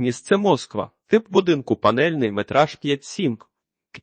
Місце Москва. Тип будинку панельний, метраж 5-7.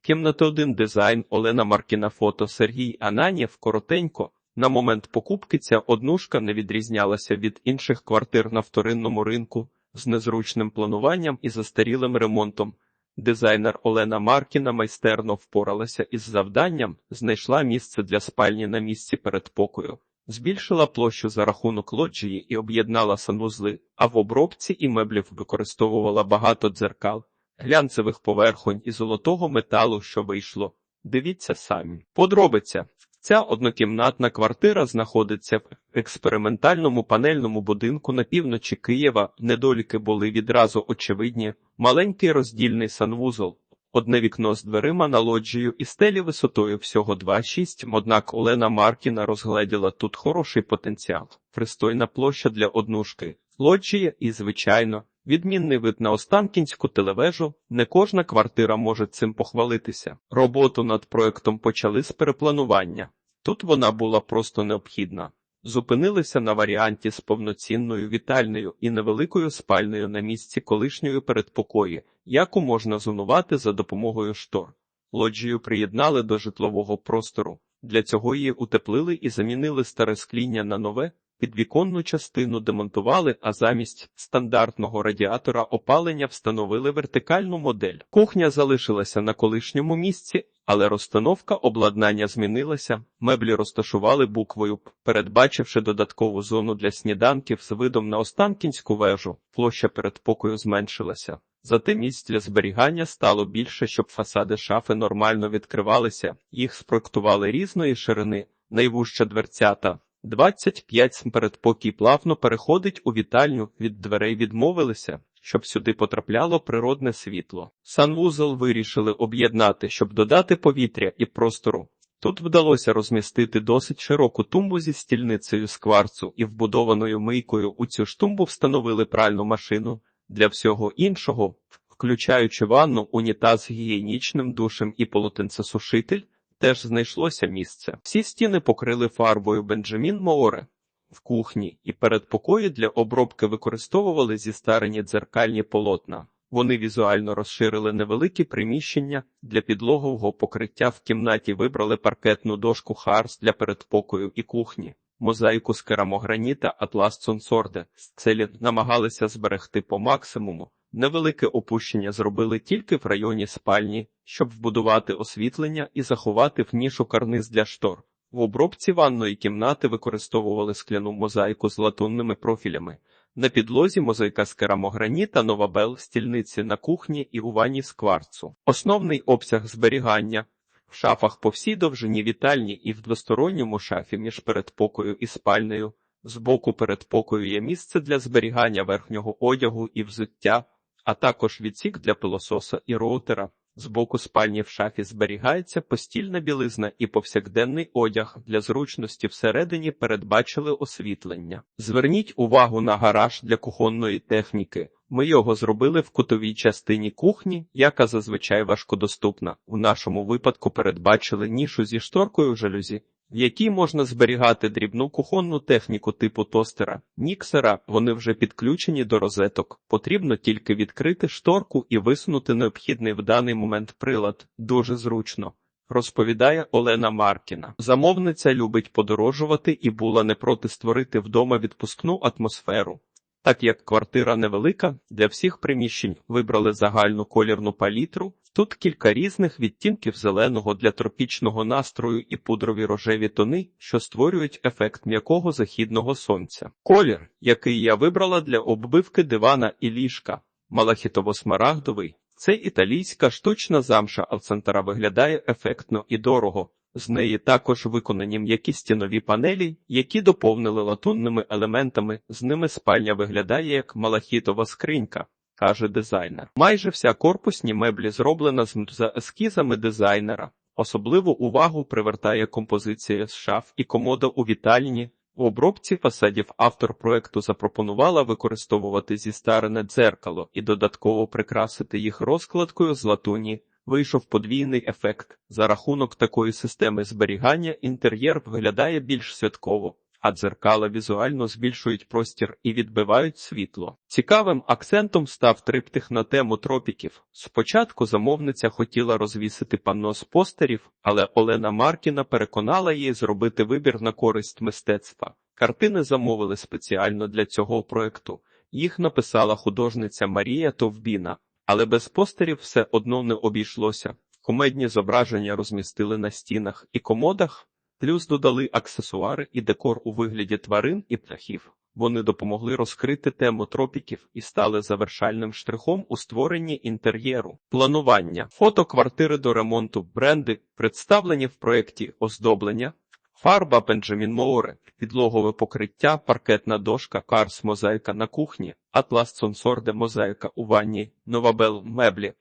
Кімната 1 дизайн Олена Маркіна фото Сергій Ананєв коротенько. На момент покупки ця однушка не відрізнялася від інших квартир на вторинному ринку з незручним плануванням і застарілим ремонтом. Дизайнер Олена Маркіна майстерно впоралася із завданням, знайшла місце для спальні на місці передпокою, збільшила площу за рахунок лоджії і об'єднала санвузли, а в обробці і меблів використовувала багато дзеркал, глянцевих поверхонь і золотого металу, що вийшло. Дивіться самі. Подробиця. Ця однокімнатна квартира знаходиться в експериментальному панельному будинку на півночі Києва. Недоліки були відразу очевидні. Маленький роздільний санвузол, одне вікно з дверима на лоджію і стелі висотою всього 2,6. Однак Олена Маркіна розгледіла тут хороший потенціал, пристойна площа для однушки, лоджія і, звичайно, відмінний вид на Останкінську телевежу. Не кожна квартира може цим похвалитися. Роботу над проектом почали з перепланування. Тут вона була просто необхідна. Зупинилися на варіанті з повноцінною вітальною і невеликою спальнею на місці колишньої передпокої, яку можна зонувати за допомогою штор. Лоджію приєднали до житлового простору. Для цього її утеплили і замінили старе скління на нове, підвіконну частину демонтували, а замість стандартного радіатора опалення встановили вертикальну модель. Кухня залишилася на колишньому місці, але розстановка обладнання змінилася. Меблі розташували буквою, передбачивши додаткову зону для сніданків з видом на Останкінську вежу. Площа передпокою зменшилася. Зате місць для зберігання стало більше, щоб фасади шафи нормально відкривалися. Їх спроектували різної ширини, найвужча дверцята. 25 см передпокій плавно переходить у вітальню, від дверей відмовилися, щоб сюди потрапляло природне світло. Санвузол вирішили об'єднати, щоб додати повітря і простору. Тут вдалося розмістити досить широку тумбу зі стільницею з кварцу і вбудованою мийкою. У цю ж тумбу встановили пральну машину для всього іншого, включаючи ванну, унітаз з гігієнічним душем і полотенцесушитель, теж знайшлося місце. Всі стіни покрили фарбою Бенджамін Мооре. В кухні і передпокої для обробки використовували зістарені дзеркальні полотна. Вони візуально розширили невеликі приміщення для підлогового покриття в кімнаті вибрали паркетну дошку Харс для передпокою і кухні, мозаїку з керамограніта Атлас Сонсорде. Целі намагалися зберегти по максимуму. Невелике опущення зробили тільки в районі спальні, щоб вбудувати освітлення і заховати в нішу карниз для штор. В обробці ванної кімнати використовували скляну мозаїку з латунними профілями. На підлозі мозаїка з керамограніта, новабел, стільниці на кухні і у ванні з кварцу. Основний обсяг зберігання в шафах по всій довжині вітальні і в двосторонньому шафі між передпокою і спальнею. Збоку передпокою є місце для зберігання верхнього одягу і взуття, а також відсік для пилососа і роутера. З боку спальні в шафі зберігається постільна білизна і повсякденний одяг. Для зручності всередині передбачили освітлення. Зверніть увагу на гараж для кухонної техніки. Ми його зробили в кутовій частині кухні, яка зазвичай важкодоступна. У нашому випадку передбачили нішу зі шторкою жалюзі, в якій можна зберігати дрібну кухонну техніку типу тостера, міксера. Вони вже підключені до розеток. Потрібно тільки відкрити шторку і висунути необхідний в даний момент прилад. Дуже зручно. Розповідає Олена Маркіна. Замовниця любить подорожувати і була не проти створити вдома відпускну атмосферу. Так як квартира невелика, для всіх приміщень вибрали загальну колірну палітру. Тут кілька різних відтінків зеленого для тропічного настрою і пудрові рожеві тони, що створюють ефект м'якого західного сонця. Колір, який я вибрала для оббивки дивана і ліжка, малахітово-смарагдовий. Це італійська штучна замша Алцентара виглядає ефектно і дорого. З неї також виконані м'які стінові панелі, які доповнили латунними елементами. З ними спальня виглядає як малахітова скринька, каже дизайнер. Майже вся корпусні меблі зроблена з за ескізами дизайнера. Особливу увагу привертає композиція з шаф і комода у вітальні. В обробці фасадів автор проекту запропонувала використовувати зістарене дзеркало і додатково прикрасити їх розкладкою з латуні. Вийшов подвійний ефект. За рахунок такої системи зберігання інтер'єр виглядає більш святково, а дзеркала візуально збільшують простір і відбивають світло. Цікавим акцентом став триптих на тему тропіків. Спочатку замовниця хотіла розвісити панно з постерів, але Олена Маркіна переконала її зробити вибір на користь мистецтва. Картини замовили спеціально для цього проекту. Їх написала художниця Марія Товбіна, але без постерів все одно не обійшлося. Комедні зображення розмістили на стінах і комодах, плюс додали аксесуари і декор у вигляді тварин і птахів. Вони допомогли розкрити тему тропіків і стали завершальним штрихом у створенні інтер'єру. Планування. Фото квартири до ремонту, бренди, представлені в проєкті оздоблення, фарба Бенджамін Моуре, підлогове покриття, паркетна дошка, карс мозаїка на кухні, атлас Сонсорде мозаїка у ванні, новабел меблі,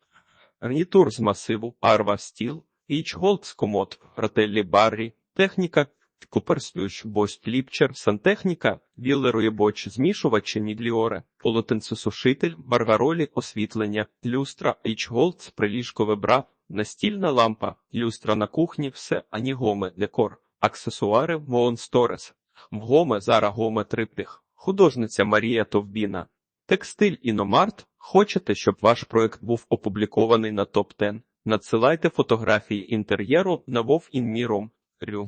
гарнітур з масиву, арва стіл, Ічголд з комод, ротеллі баррі, техніка Куперслющ, Бость Ліпчер, сантехніка, Віллерує боч, змішувачі Мідліоре, полотенцесушитель, маргаролі, освітлення, люстра, Ічголд, приліжкове бра, настільна лампа, люстра на кухні, все, анігоме, декор, аксесуари, Моонсторес, Мгоме, Зара Гоме Триптих, художниця Марія Товбіна. Текстиль Іномарт. Хочете, щоб ваш проект був опублікований на топ 10 Надсилайте фотографії інтер'єру на. Рю.